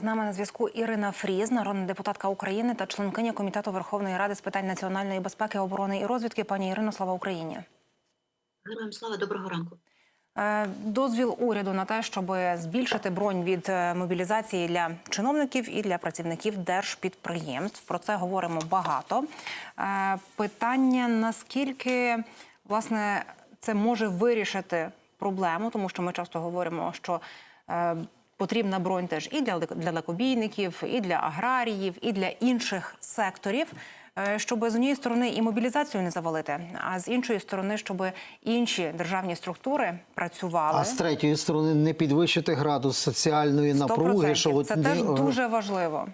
З нами на зв'язку Ірина Фріз, народна депутатка України та членкиня комітету Верховної Ради з питань національної безпеки, оборони і розвідки. Пані Ірино, слава Україні. Героям слава, доброго ранку. Е, Дозвіл уряду на те, щоб збільшити бронь від е, мобілізації для чиновників і для працівників держпідприємств. Про це говоримо багато. Е, Питання наскільки власне це може вирішити проблему, тому що ми часто говоримо, що потрібна бронь теж і для для далекобійників, і для аграріїв, і для інших секторів. е, Щоб з однієї сторони і мобілізацію не завалити, а з іншої сторони, щоб інші державні структури працювали. А з третьої сторони не підвищити градус соціальної напруги, що от це теж дуже важливо.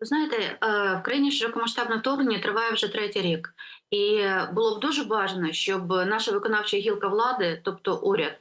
Ви знаєте, е, в країні широкомасштабне вторгнення триває вже третій рік, і було б дуже бажано, щоб наша виконавча гілка влади, тобто уряд,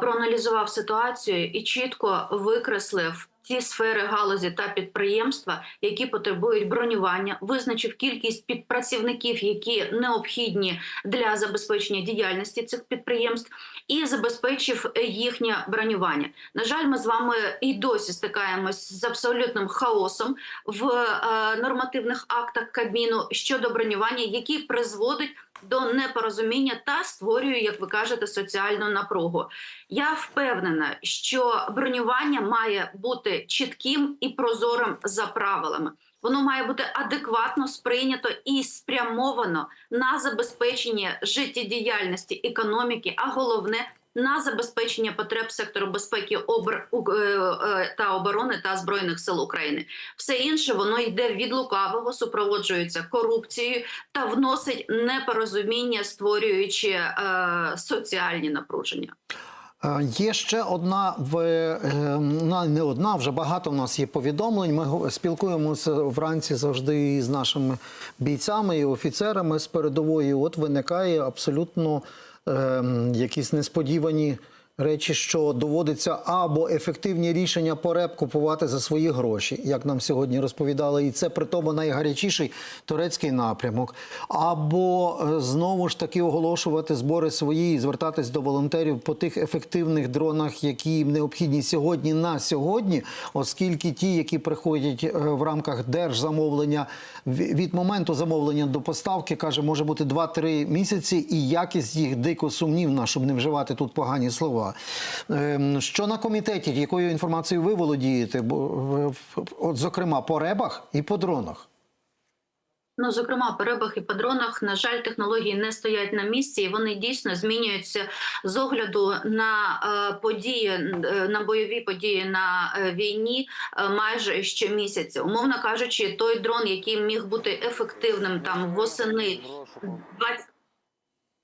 проаналізував ситуацію і чітко викреслив. Ті сфери галузі та підприємства, які потребують бронювання, визначив кількість підпрацівників, які необхідні для забезпечення діяльності цих підприємств, і забезпечив їхнє бронювання. На жаль, ми з вами і досі стикаємось з абсолютним хаосом в е, нормативних актах Кабміну щодо бронювання, які призводить до непорозуміння та створює, як ви кажете, соціальну напругу. Я впевнена, що бронювання має бути чітким і прозорим за правилами. Воно має бути адекватно сприйнято і спрямовано на забезпечення життєдіяльності економіки, а головне на забезпечення потреб сектору безпеки е, е, та оборони та збройних сил України. Все інше воно йде від лукавого, супроводжується корупцією та вносить непорозуміння, створюючи е, соціальні напруження. Е, Є ще одна е, не одна, вже багато в нас є повідомлень. Ми спілкуємося вранці завжди з нашими бійцями і офіцерами з передової. От виникає абсолютно е, якісь несподівані. Речі, що доводиться або ефективні рішення по РЕП купувати за свої гроші, як нам сьогодні розповідали, і це при тому найгарячіший турецький напрямок, або е, знову ж таки оголошувати збори свої і звертатись до волонтерів по тих ефективних дронах, які їм необхідні сьогодні на сьогодні, оскільки ті, які приходять е, в рамках держзамовлення ві- від моменту замовлення до поставки, каже, може бути 2-3 місяці, і якість їх дико сумнівна, щоб не вживати тут погані слова. Ем, Що на комітеті, якою інформацією ви володієте? Бо е, от, зокрема, по ребах і по дронах. Ну, зокрема, по рибах і по дронах, на жаль, технології не стоять на місці, і вони дійсно змінюються з огляду на е, події е, на бойові події на е, війні е, майже щомісяця. Умовно кажучи, той дрон, який міг бути ефективним там восени 20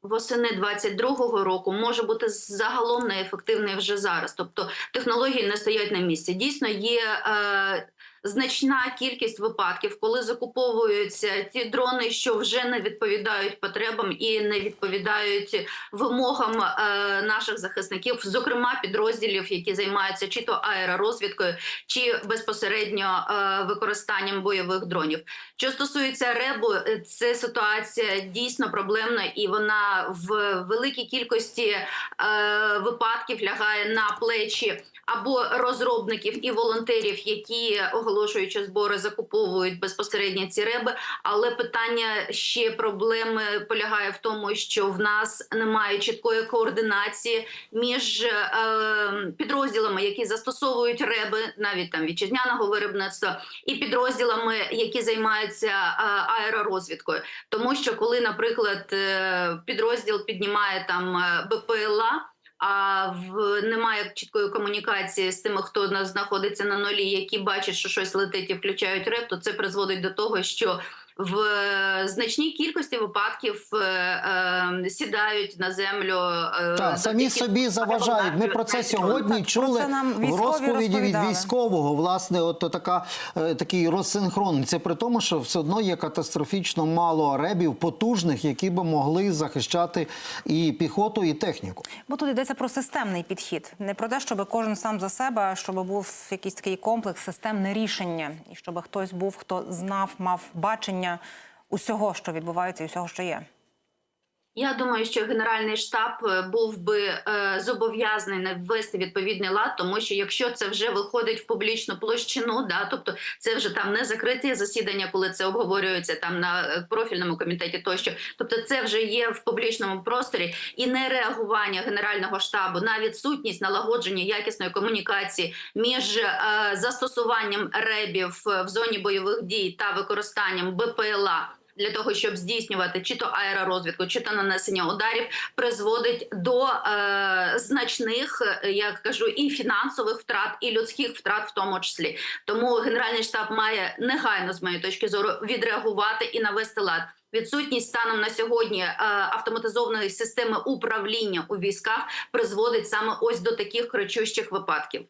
Восени 22-го року може бути загалом неефективний вже зараз. Тобто технології не стоять на місці. Дійсно, є е, значна кількість випадків, коли закуповуються ті дрони, що вже не відповідають потребам і не відповідають вимогам е, наших захисників, зокрема підрозділів, які займаються чи то аеророзвідкою, чи безпосередньо е, використанням бойових дронів. Що стосується ребу, е, це ситуація дійсно проблемна, і вона в великій кількості випадків лягає на плечі або розробників і волонтерів, які оголошуючи збори, закуповують безпосередньо ці реби. Але питання ще проблеми полягає в тому, що в нас немає чіткої координації між е, підрозділами, які застосовують реби, навіть там вітчизняного виробництва, і підрозділами, які займаються е, аеророзвідкою. Тому що коли, наприклад, е, підрозділ піднімає там е, БПЛА. А в немає чіткої комунікації з тими, хто на- знаходиться на нулі, які бачать, що щось летить і включають реп, то це призводить до того, що в е, значній кількості випадків е, е, сідають на землю. е, Так, самі собі заважають. Ми про це сьогодні Так, чули це нам в розповіді від військового. Власне, от така е, такий розсинхрон. Це при тому, що все одно є катастрофічно мало ребів потужних, які би могли захищати і піхоту, і техніку. Бо тут йдеться про системний підхід, не про те, щоб кожен сам за себе, щоб був якийсь такий комплекс, системне рішення, і щоб хтось був, хто знав, мав бачення усього, що відбувається, і усього, що є. Я думаю, що генеральний штаб е, був би е, зобов'язаний навести відповідний лад, тому що якщо це вже виходить в публічну площину, да, тобто це вже там не закриті засідання, коли це обговорюється там на е, профільному комітеті, тощо, тобто це вже є в публічному просторі, і не реагування генерального штабу на відсутність налагодження якісної комунікації між е, застосуванням ребів в зоні бойових дій та використанням БПЛА для того, щоб здійснювати чи то аеророзвідку, чи то нанесення ударів, призводить до е, значних, я кажу, і фінансових втрат, і людських втрат, в тому числі. Тому генеральний штаб має негайно, з моєї точки зору, відреагувати і навести лад. Відсутність станом на сьогодні е, автоматизованої системи управління у військах призводить саме ось до таких кричущих випадків.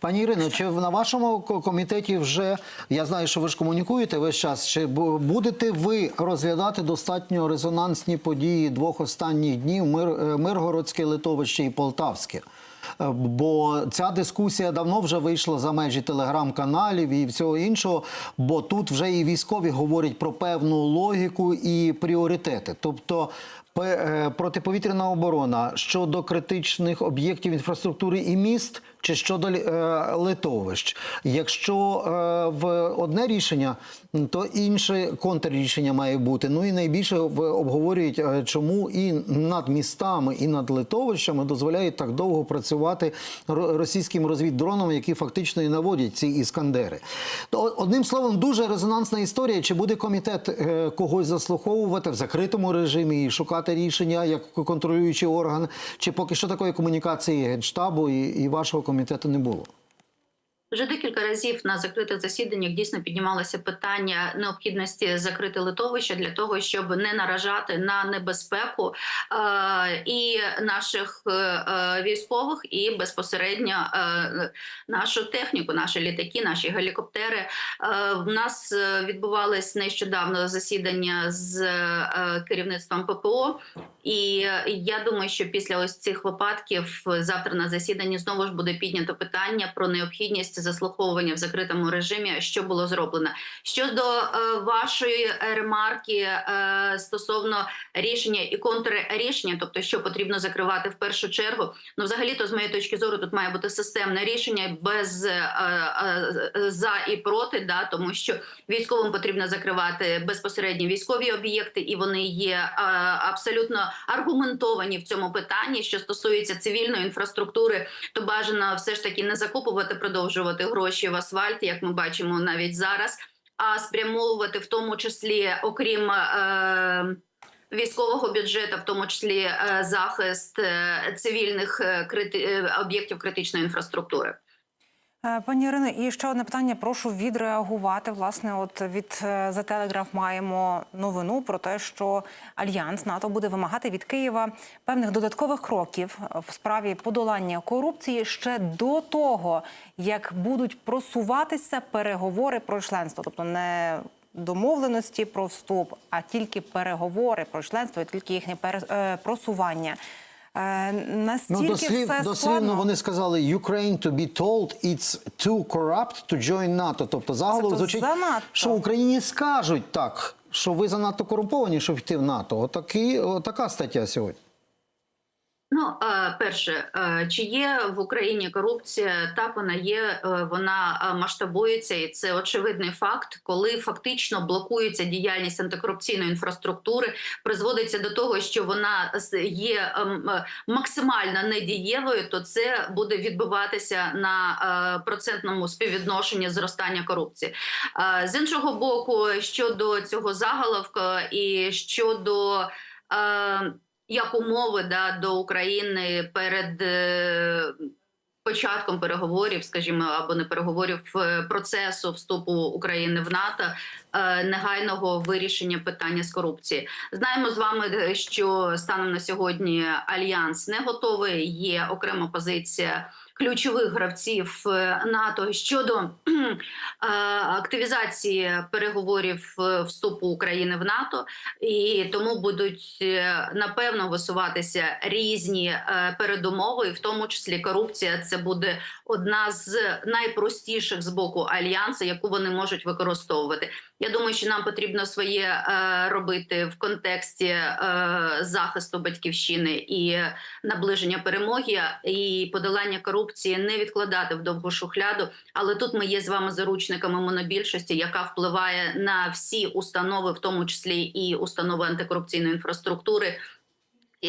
Пані Ірино, чи на вашому комітеті вже я знаю, що ви ж комунікуєте весь час? Чи будете ви розглядати достатньо резонансні події двох останніх днів Мир, е, Миргородське литовище і Полтавське? Е, Бо ця дискусія давно вже вийшла за межі телеграм-каналів і всього іншого. Бо тут вже і військові говорять про певну логіку і пріоритети. Тобто протиповітряна оборона щодо критичних об'єктів інфраструктури і міст, чи щодо е, литовищ. Якщо е, в одне рішення, то інше контррішення має бути. Ну і найбільше обговорюють, е, чому і над містами, і над литовищами дозволяють так довго працювати російським розвіддронам, які фактично і наводять ці іскандери. Одним словом, дуже резонансна історія. Чи буде комітет е, когось заслуховувати в закритому режимі і шукати рішення як контролюючий орган, чи поки що такої комунікації генштабу і, і вашого комітету не було? Вже декілька разів на закритих засіданнях дійсно піднімалося питання необхідності закрити литовище для того, щоб не наражати на небезпеку е, і наших е, е, військових, і безпосередньо е, нашу техніку, наші літаки, наші гелікоптери. Е, в нас е, відбувалось нещодавно засідання з е, керівництвом ППО, і е, я думаю, що після ось цих випадків завтра на засіданні знову ж буде піднято питання про необхідність заслуховування в закритому режимі, що було зроблено. Щодо е, вашої е, ремарки е, стосовно рішення і контррішення, тобто що потрібно закривати в першу чергу, ну взагалі, то з моєї точки зору, тут має бути системне рішення без е, е, за і проти, да тому що військовим потрібно закривати безпосередньо військові об'єкти, і вони є е, абсолютно аргументовані в цьому питанні. Що стосується цивільної інфраструктури, то бажано все ж таки не закупувати, продовжувати гроші в асфальт, як ми бачимо навіть зараз, а спрямовувати в тому числі, окрім. Е, Військового бюджету, в тому числі е, захист е, цивільних е, крити... е, об'єктів критичної інфраструктури. Е, Пані Ірино, і ще одне питання. Прошу відреагувати. Власне, от від е, The Telegraph маємо новину про те, що альянс НАТО буде вимагати від Києва певних додаткових кроків в справі подолання корупції ще до того, як будуть просуватися переговори про членство, тобто не домовленості про вступ, а тільки переговори про членство, і тільки їхнє е, просування. Е, Настільки Ну, дослів, все дослівно складно. вони сказали Ukraine to be told it's too corrupt to join NATO. Тобто заголовок Тобто звучить, занадто. що Україні скажуть так, що ви занадто корумповані, щоб йти в НАТО. Отакі, отака стаття сьогодні. Ну, перше, чи є в Україні корупція? Так, вона є, е, вона масштабується, і це очевидний факт, коли фактично блокується діяльність антикорупційної інфраструктури, призводиться до того, що вона є ем, е, максимально недієвою, то це буде відбуватися на е, процентному співвідношенні зростання корупції. З іншого боку, щодо цього заголовка і щодо е, як умови да, до України перед е, початком переговорів, скажімо, або не переговорів е, процесу вступу України в НАТО, е, негайного вирішення питання з корупції. Знаємо з вами, що станом на сьогодні альянс не готовий. Є окрема позиція ключових гравців е, НАТО щодо е, активізації переговорів е, вступу України в НАТО, і тому будуть напевно висуватися різні передумови, в тому числі корупція. Це буде одна з найпростіших з боку альянсу, яку вони можуть використовувати. Я думаю, що нам потрібно своє робити в контексті захисту батьківщини і наближення перемоги і подолання корупції, не відкладати в довгу шухляду. Але тут ми є з вами заручниками монобільшості, яка впливає на всі установи, в тому числі і установи антикорупційної інфраструктури.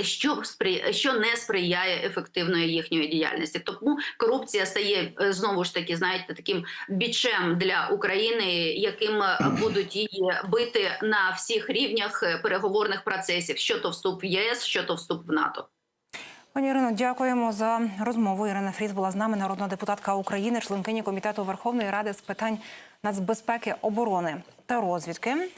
Що спри- що не сприяє ефективної їхньої діяльності, тому корупція стає е, знову ж таки, знаєте, таким бічем для України, яким е, будуть її бити на всіх рівнях е, переговорних процесів: що то вступ в ЄС, що то вступ в НАТО. Пані Ірино, дякуємо за розмову. Ірина Фріз була з нами, народна депутатка України, членкині комітету Верховної Ради з питань нацбезпеки, оборони та розвідки.